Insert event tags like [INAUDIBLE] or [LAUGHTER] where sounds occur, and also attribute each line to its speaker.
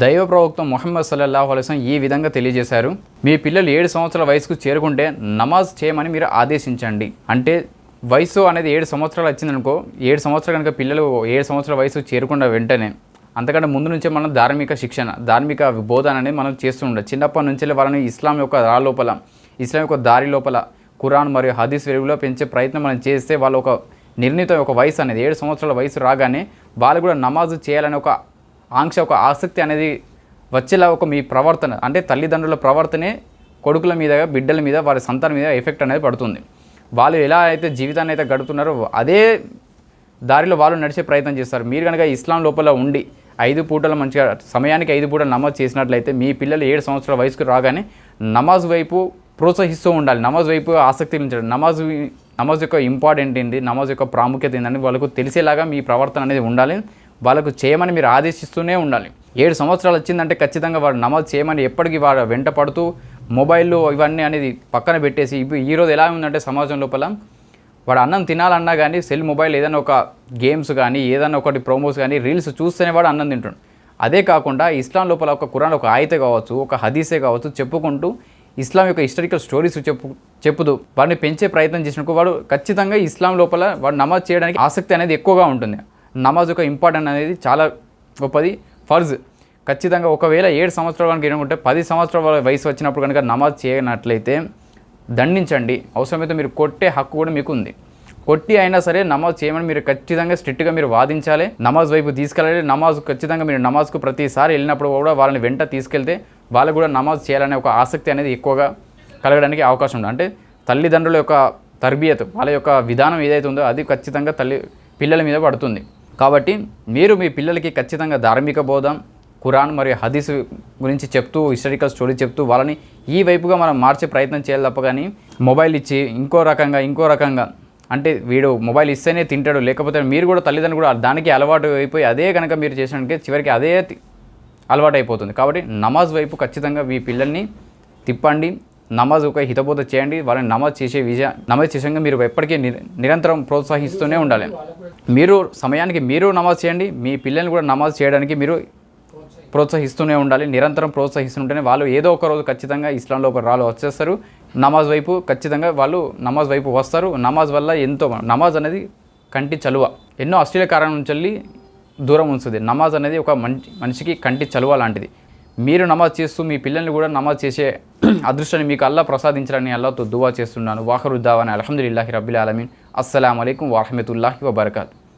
Speaker 1: దైవ ప్రవక్త మొహమ్మద్ సల్లల్లాహు అలైస్లం ఈ విధంగా తెలియజేశారు మీ పిల్లలు ఏడు సంవత్సరాల వయసుకు చేరుకుంటే నమాజ్ చేయమని మీరు ఆదేశించండి. అంటే వయసు అనేది ఏడు సంవత్సరాలు వచ్చిందనుకో ఏడు సంవత్సరాలు కనుక పిల్లలు ఏడు సంవత్సరాల వయసు చేరుకున్న వెంటనే అంతకంటే ముందు నుంచే మనం ధార్మిక శిక్షణ ధార్మిక బోధన అనేది మనం చేస్తూ ఉండాలి. చిన్నప్పటి నుంచి వాళ్ళని ఇస్లాం యొక్క రా లోపల ఇస్లాం యొక్క దారి లోపల కురాన్ మరియు హదీస్ వెలుగులో పెంచే ప్రయత్నం మనం చేస్తే వాళ్ళు ఒక నిర్ణీత ఒక వయసు అనేది ఏడు సంవత్సరాల వయసు రాగానే వాళ్ళు కూడా నమాజ్ చేయాలనే ఒక ఆంక్ష ఒక ఆసక్తి అనేది వచ్చేలా ఒక మీ ప్రవర్తన అంటే తల్లిదండ్రుల ప్రవర్తనే కొడుకుల మీద బిడ్డల మీద వారి సంతానం మీద ఎఫెక్ట్ అనేది పడుతుంది. వాళ్ళు ఎలా అయితే జీవితాన్ని అయితే గడుపుతున్నారో అదే దారిలో వాళ్ళు నడిచే ప్రయత్నం చేస్తారు. మీరు కనుక ఇస్లాం లోపల ఉండి ఐదు పూటలు మంచిగా సమయానికి ఐదు పూటలు నమాజ్ చేసినట్లయితే మీ పిల్లలు ఏడు సంవత్సరాల వయసుకు రాగానే నమాజ్ వైపు ప్రోత్సహిస్తూ ఉండాలి. నమాజ్ వైపు ఆసక్తి ఉంచాలి నమాజ్ నమాజ్ యొక్క ఇంపార్టెంట్ ఏంటి నమాజ్ యొక్క ప్రాముఖ్యత ఏంటని వాళ్ళకు తెలిసేలాగా మీ ప్రవర్తన అనేది ఉండాలి. వాళ్ళకు చేయమని మీరు ఆదేశిస్తూనే ఉండాలి. ఏడు సంవత్సరాలు వచ్చిందంటే ఖచ్చితంగా వాడు నమాజ్ చేయమని ఎప్పటికీ వాడు వెంట పడుతూ మొబైల్లో ఇవన్నీ అనేది పక్కన పెట్టేసి ఈరోజు ఎలా ఉందంటే సమాజం లోపల వాడు అన్నం తినాలన్నా కానీ సెల్ మొబైల్ ఏదైనా ఒక గేమ్స్ కానీ ఏదైనా ఒకటి ప్రోమోస్ కానీ రీల్స్ చూస్తేనే వాడు అన్నం తింటాడు. అదే కాకుండా ఇస్లాం లోపల ఒక కురాన్ ఒక ఆయతే కావచ్చు ఒక హదీసే కావచ్చు చెప్పుకుంటూ ఇస్లాం యొక్క హిస్టారికల్ స్టోరీస్ చెప్పు చెప్పుతూ వాడిని పెంచే ప్రయత్నం చేసినప్పుడు వాడు ఖచ్చితంగా ఇస్లాం లోపల వాడు నమాజ్ చేయడానికి ఆసక్తి అనేది ఎక్కువగా ఉంటుంది. నమాజ్ యొక్క ఇంపార్టెంట్ అనేది చాలా గొప్పది. ఫర్జ్. ఖచ్చితంగా ఒకవేళ ఏడు సంవత్సరాలు కనుక ఎన్నుకుంటే పది సంవత్సరాల వయసు వచ్చినప్పుడు కనుక నమాజ్ చేయనట్లయితే దండించండి. అవసరమైతే మీరు కొట్టే హక్కు కూడా మీకు ఉంది కొట్టి అయినా సరే నమాజ్ చేయమని మీరు ఖచ్చితంగా స్ట్రిక్ట్గా మీరు వాదించాలి. నమాజ్ వైపు తీసుకెళ్ళాలి. నమాజ్ ఖచ్చితంగా మీరు నమాజ్కు ప్రతిసారి వెళ్ళినప్పుడు కూడా వాళ్ళని వెంట తీసుకెళ్తే వాళ్ళకు కూడా నమాజ్ చేయాలనే ఒక ఆసక్తి అనేది ఎక్కువగా కలగడానికి అవకాశం ఉంది. అంటే తల్లిదండ్రుల యొక్క తర్బియత్ వాళ్ళ యొక్క విధానం ఏదైతే ఉందో అది ఖచ్చితంగా తల్లి పిల్లల మీద పడుతుంది. కాబట్టి మీరు మీ పిల్లలకి ఖచ్చితంగా ధార్మిక బోధ ఖురాన్ మరియు హదీస్ గురించి చెప్తూ హిస్టారికల్ స్టోరీ చెప్తూ వాళ్ళని ఈ వైపుగా మనం మార్చే ప్రయత్నం చేయాలి తప్ప కానీ మొబైల్ ఇచ్చి ఇంకో రకంగా ఇంకో రకంగా అంటే వీడు మొబైల్ ఇస్తేనే తింటాడు లేకపోతే మీరు కూడా తల్లిదండ్రులు కూడా దానికి అలవాటు అయిపోయి అదే కనుక మీరు చేసినట్టు చివరికి అదే అలవాటు అయిపోతుంది కాబట్టి నమాజ్ వైపు ఖచ్చితంగా మీ పిల్లల్ని తిప్పండి నమాజ్ ఒక హితబోధ చేయండి వాళ్ళని నమాజ్ చేసే విజయ నమాజ్ చేసంగా మీరు ఎప్పటికీ నిరంతరం ప్రోత్సహిస్తూనే ఉండాలి. మీరు సమయానికి మీరు నమాజ్ చేయండి మీ పిల్లల్ని కూడా నమాజ్ చేయడానికి మీరు ప్రోత్సహిస్తూనే ఉండాలి నిరంతరం ప్రోత్సహిస్తుంటేనే వాళ్ళు ఏదో ఒక రోజు ఖచ్చితంగా ఇస్లాంలో ఒక రాళ్ళు వచ్చేస్తారు. నమాజ్ వైపు ఖచ్చితంగా వాళ్ళు నమాజ్ వైపు వస్తారు. నమాజ్ వల్ల ఎంతో నమాజ్ అనేది కంటి చలువ. ఎన్నో అశ్లీల కారణం నుంచి వెళ్ళి దూరం ఉంచుతుంది. నమాజ్ అనేది ఒక మంచి మనిషికి కంటి చలువ లాంటిది. మీరు నమాజ్ చేస్తూ మీ పిల్లల్ని కూడా నమాజ్ చేసే [CLEARS THROAT] అదృష్టాన్ని మీకు అల్లా ప్రసాదించాలని అల్లాతో దువా చేస్తున్నాను. వాహరుద్దావని అలహదుల్లాహి రబ్బిల్ ఆలమీన్. అస్సలం అయికం వరహమతుల్లాహి వబర్కాతు.